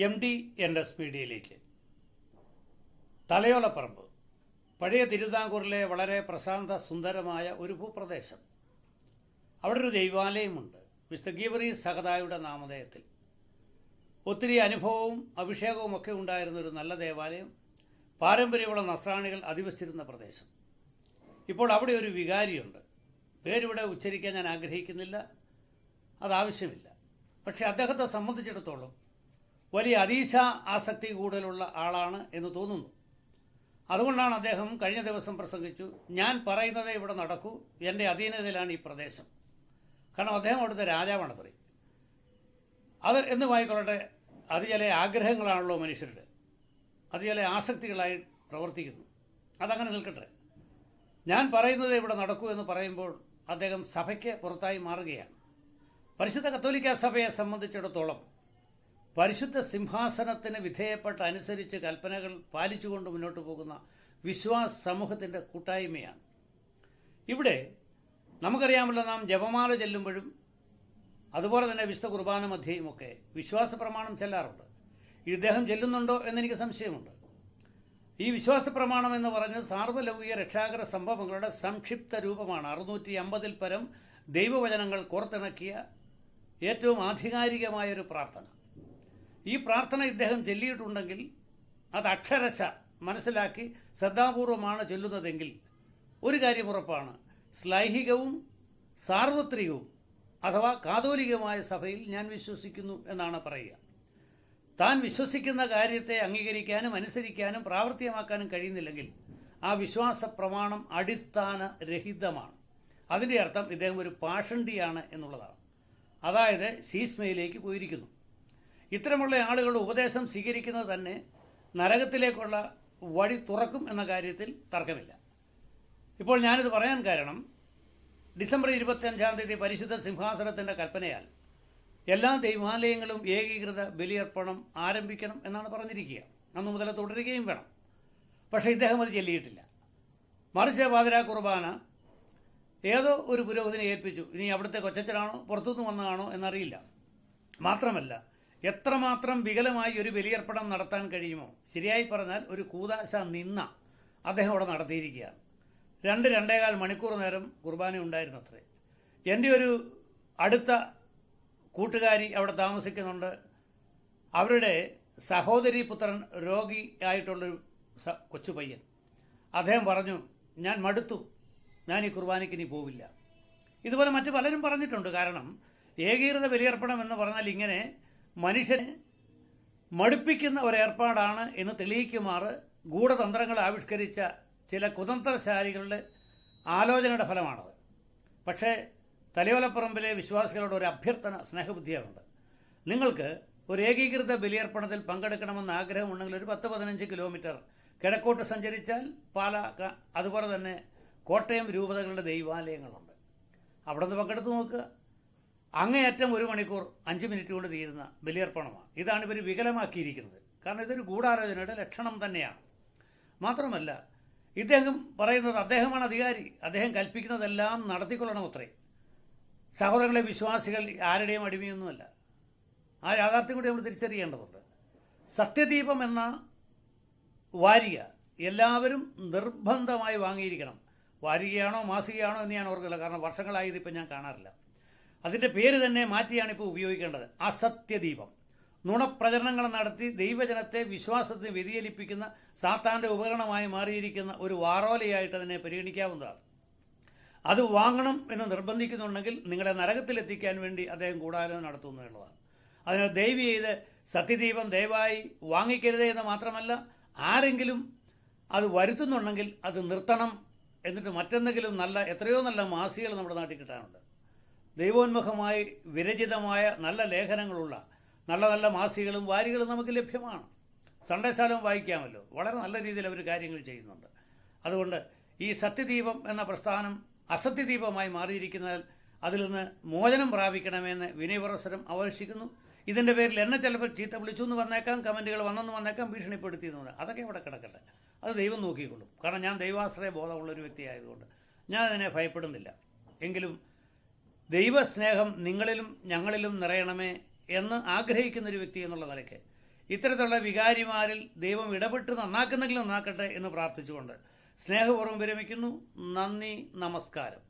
M D N S മീഡിയയിലേക്ക് തലയോലപ്പറമ്പ്. പഴയ തിരുവിതാംകൂറിലെ വളരെ പ്രശാന്ത സുന്ദരമായ ഒരു ഭൂപ്രദേശം. അവിടെ ഒരു ദൈവാലയമുണ്ട്. മിസ്റ്റർ ഗീവറി സഹദായുടെ നാമധേയത്തിൽ. ഒത്തിരി അനുഭവവും അഭിഷേകവും ഒക്കെ ഉണ്ടായിരുന്ന ഒരു നല്ല ദേവാലയം. പാരമ്പര്യമുള്ള നസ്രാണികൾ അധിവസിച്ചിരുന്ന പ്രദേശം. ഇപ്പോൾ അവിടെ ഒരു വികാരിയുണ്ട്. പേരിവിടെ ഉച്ചരിക്കാൻ ഞാൻ ആഗ്രഹിക്കുന്നില്ല. അതാവശ്യമില്ല പക്ഷേ അദ്ദേഹത്തെ സംബന്ധിച്ചിടത്തോളം വലിയ അതീശ ആസക്തി കൂടുതലുള്ള ആളാണ് എന്ന് തോന്നുന്നു. അതുകൊണ്ടാണ് അദ്ദേഹം കഴിഞ്ഞ ദിവസം പ്രസംഗിച്ചു ഞാൻ പറയുന്നതേ ഇവിടെ നടക്കൂ എന്റെ അധീനതയിലാണ് ഈ പ്രദേശം. കാരണം അദ്ദേഹം അവിടുത്തെ രാജാവാണത്രേ അത് എന്ന് വായിക്കൊള്ളട്ടെ അത് ചില ആഗ്രഹങ്ങളാണല്ലോ മനുഷ്യരുടെ. അത് ചില ആസക്തികളായി പ്രവർത്തിക്കുന്നു. അതങ്ങനെ നിൽക്കട്ടെ. ഞാൻ പറയുന്നത് ഇവിടെ നടക്കൂ എന്ന് പറയുമ്പോൾ അദ്ദേഹം സഭയ്ക്ക് പുറത്തായി മാറുകയാണ്. പരിശുദ്ധ കത്തോലിക്ക സഭയെ സംബന്ധിച്ചിടത്തോളം പരിശുദ്ധ സിംഹാസനത്തിന് വിധേയപ്പെട്ട അനുസരിച്ച് കൽപ്പനകൾ പാലിച്ചുകൊണ്ട് മുന്നോട്ട് പോകുന്ന വിശ്വാസ സമൂഹത്തിന്റെ കൂട്ടായ്മയാണ്. ഇവിടെ നമുക്കറിയാമല്ലോ നാം ജപമാല ചെല്ലുമ്പോഴും അതുപോലെ തന്നെ വിശുദ്ധ കുർബാന മധ്യയുമൊക്കെ വിശ്വാസ പ്രമാണം ചെല്ലാറുണ്ട്. ഇദ്ദേഹം ചെല്ലുന്നുണ്ടോ എന്നെനിക്ക് സംശയമുണ്ട്. ഈ വിശ്വാസ പ്രമാണം എന്ന് പറഞ്ഞ് സാർവലൗകിക രക്ഷാകര സംഭവങ്ങളുടെ സംക്ഷിപ്ത രൂപമാണ്. അറുന്നൂറ്റി അമ്പതിൽ പരം ദൈവവചനങ്ങൾ കോർത്തിണക്കിയ ഏറ്റവും ആധികാരികമായൊരു പ്രാർത്ഥന. ഈ പ്രാർത്ഥന ഇദ്ദേഹം ചൊല്ലിയിട്ടുണ്ടെങ്കിൽ അത് അക്ഷരശ മനസ്സിലാക്കി ശ്രദ്ധാപൂർവമാണ് ചൊല്ലുന്നതെങ്കിൽ ഒരു കാര്യം ഉറപ്പാണ്. ശ്ലൈഹികവും സാർവത്രികവും അഥവാ കാതോലികമായ സഭയിൽ ഞാൻ വിശ്വസിക്കുന്നു എന്നാണ് പറയുക. താൻ വിശ്വസിക്കുന്ന കാര്യത്തെ അംഗീകരിക്കാനും അനുസരിക്കാനും പ്രാവർത്തികമാക്കാനും കഴിയുന്നില്ലെങ്കിൽ ആ വിശ്വാസ പ്രമാണം അടിസ്ഥാന രഹിതമാണ് അതിന്റെ അർത്ഥം ഇദ്ദേഹം ഒരു പാഷണ്ടിയാണ് എന്നുള്ളതാണ്. അതായത് ശീസ്മയിലേക്ക് പോയിരിക്കുന്നു. ഇത്തരമുള്ള ആളുകളുടെ ഉപദേശം സ്വീകരിക്കുന്നത് തന്നെ നരകത്തിലേക്കുള്ള വഴി തുറക്കും എന്ന കാര്യത്തിൽ തർക്കമില്ല. ഇപ്പോൾ ഞാനിത് പറയാൻ കാരണം ഡിസംബർ ഇരുപത്തിയഞ്ചാം തീയതി പരിശുദ്ധ സിംഹാസനത്തിന്റെ കൽപ്പനയാൽ എല്ലാ ദൈവാലയങ്ങളും ഏകീകൃത ബലിയർപ്പണം ആരംഭിക്കണം എന്നാണ് പറഞ്ഞിരിക്കുക. അന്നു മുതൽ തുടരുകയും വേണം. പക്ഷേ ഇദ്ദേഹം അത് ചെല്ലിയിട്ടില്ല. മറിച്ച് പാതിരാ കുർബാന ഏതോ ഒരു പുരോഹിതനെ ഏൽപ്പിച്ചു. ഇനി അവിടുത്തെ കൊച്ചച്ചനാണോ പുറത്തുനിന്ന് വന്നതാണോ എന്നറിയില്ല. മാത്രമല്ല എത്രമാത്രം വികലമായി ഒരു ബലിയർപ്പണം നടത്താൻ കഴിയുമോ? ശരിയായി പറഞ്ഞാൽ ഒരു കൂതാശ നിന്ന അദ്ദേഹം അവിടെ നടത്തിയിരിക്കുകയാണ്. രണ്ട് രണ്ടേകാൽ മണിക്കൂർ നേരം കുർബാന ഉണ്ടായിരുന്നു അത്രേ എന്റെ ഒരു അടുത്ത കൂട്ടുകാരി അവിടെ താമസിക്കുന്നുണ്ട്. അവരുടെ സഹോദരി പുത്രൻ രോഗി ആയിട്ടുള്ളൊരു കൊച്ചു പയ്യൻ. അദ്ദേഹം പറഞ്ഞു ഞാൻ മടുത്തു. ഞാൻ ഈ കുർബാനയ്ക്ക് ഇനി പോവില്ല. ഇതുപോലെ മറ്റു പലരും പറഞ്ഞിട്ടുണ്ട്. കാരണം ഏകീകൃത ബലിയർപ്പണം എന്ന് പറഞ്ഞാൽ ഇങ്ങനെ മനുഷ്യനെ മടുപ്പിക്കുന്ന ഒരേർപ്പാടാണ് എന്ന് തെളിയിക്കുമാറ് ഗൂഢതന്ത്രങ്ങൾ ആവിഷ്കരിച്ച ചില കുതന്ത്രശാലികളുടെ ആലോചനയുടെ ഫലമാണത്. പക്ഷേ തലയോലപ്പറമ്പിലെ വിശ്വാസികളോട് ഒരു അഭ്യർത്ഥന സ്നേഹബുദ്ധിയുണ്ട് നിങ്ങൾക്ക് ഒരു ഏകീകൃത ബലിയർപ്പണത്തിൽ പങ്കെടുക്കണമെന്ന് ആഗ്രഹമുണ്ടെങ്കിൽ ഒരു പത്ത് പതിനഞ്ച് കിലോമീറ്റർ കിഴക്കോട്ട് സഞ്ചരിച്ചാൽ പാല അതുപോലെ തന്നെ കോട്ടയം രൂപതകളുടെ ദൈവാലയങ്ങളുണ്ട്. അവിടെ നിന്ന് പങ്കെടുത്ത് നോക്കുക. അങ്ങേയറ്റം ഒരു മണിക്കൂർ അഞ്ച് മിനിറ്റ് കൊണ്ട് തീരുന്ന ബലിയർപ്പണമാണ്. ഇതാണ് ഇവർ വികലമാക്കിയിരിക്കുന്നത്. കാരണം ഇതൊരു ഗൂഢാലോചനയുടെ ലക്ഷണം തന്നെയാണ്. മാത്രമല്ല ഇദ്ദേഹം പറയുന്നത് അദ്ദേഹമാണ് അധികാരി. അദ്ദേഹം കൽപ്പിക്കുന്നതെല്ലാം നടത്തിക്കൊള്ളണം അത്രേ. സഹോദരങ്ങളെ വിശ്വാസികൾ ആരുടെയും അടിമയൊന്നുമല്ല. ആ യാഥാർത്ഥ്യം കൂടി നമ്മൾ തിരിച്ചറിയേണ്ടതുണ്ട്. സത്യദീപം എന്ന വാരിക എല്ലാവരും നിർബന്ധമായി വാങ്ങിയിരിക്കണം. വാരികയാണോ മാസികയാണോ എന്ന് ഞാൻ ഓർക്കില്ല കാരണം വർഷങ്ങളായി ഇതിപ്പോൾ ഞാൻ കാണാറില്ല. അതിന്റെ പേര് തന്നെ മാറ്റിയാണ് ഇപ്പോൾ ഉപയോഗിക്കേണ്ടത്. അസത്യദീപം. നുണപ്രചരണങ്ങൾ നടത്തി ദൈവജനത്തെ വിശ്വാസത്തിന് വ്യതിചലിപ്പിക്കുന്ന സാത്താന്റെ ഉപകരണമായി മാറിയിരിക്കുന്ന ഒരു വാറോലയായിട്ട് അതിനെ പരിഗണിക്കാവുന്നതാണ്. അത് വാങ്ങണം എന്ന് നിർബന്ധിക്കുന്നുണ്ടെങ്കിൽ നിങ്ങളെ നരകത്തിലെത്തിക്കാൻ വേണ്ടി അദ്ദേഹം കൂടാലോചന നടത്തുന്നു എന്നുള്ളതാണ്. അതിനാൽ ദയവ് ചെയ്ത് സത്യദീപം ദയവായി വാങ്ങിക്കരുതേ എന്ന് മാത്രമല്ല ആരെങ്കിലും അത് വരുത്തുന്നുണ്ടെങ്കിൽ അത് നിർത്തണം എന്നിട്ട് മറ്റെന്തെങ്കിലും നല്ല എത്രയോ നല്ല മാസികൾ നമ്മുടെ നാട്ടിൽ കിട്ടാനുണ്ട്. ദൈവോന്മുഖമായി വിരചിതമായ നല്ല ലേഖനങ്ങളുള്ള നല്ല നല്ല മാസികളും വാരികളും നമുക്ക് ലഭ്യമാണ്. സൺഡേ ശാലം വായിക്കാമല്ലോ. വളരെ നല്ല രീതിയിൽ അവർ കാര്യങ്ങൾ ചെയ്യുന്നുണ്ട്. അതുകൊണ്ട് ഈ സത്യദീപം എന്ന പ്രസ്ഥാനം അസത്യദീപമായി മാറിയിരിക്കുന്നതിൽ അതിൽ നിന്ന് മോചനം പ്രാപിക്കണമെന്ന് വിനയപുരസരം ആവശ്യിക്കുന്നു. ഇതിന്റെ പേരിൽ എന്നെ ചിലപ്പോൾ ചീത്ത വിളിച്ചു എന്ന് വന്നേക്കാം കമന്റുകൾ വന്നെന്ന് വന്നേക്കാം ഭീഷണിപ്പെടുത്തി എന്ന് വന്നേക്കാം. അതൊക്കെ ഇവിടെ കിടക്കട്ടെ. അത് ദൈവം നോക്കിക്കൊള്ളും. കാരണം ഞാൻ ദൈവാശ്രയ ബോധമുള്ള ഒരു വ്യക്തിയായതുകൊണ്ട് ഞാൻ അതിനെ ഭയപ്പെടുന്നില്ല. എങ്കിലും ദൈവസ്നേഹം നിങ്ങളിലും ഞങ്ങളിലും നിറയണമേ എന്ന് ആഗ്രഹിക്കുന്ന ഒരു വ്യക്തി എന്നുള്ള നിലയ്ക്ക്. ഇത്തരത്തിലുള്ള വികാരിമാരിൽ ദൈവം ഇടപെട്ട് നന്നാക്കുന്നെങ്കിലും നന്നാക്കട്ടെ എന്ന് പ്രാർത്ഥിച്ചുകൊണ്ട് സ്നേഹപൂർവം വിരമിക്കുന്നു. നന്ദി നമസ്കാരം.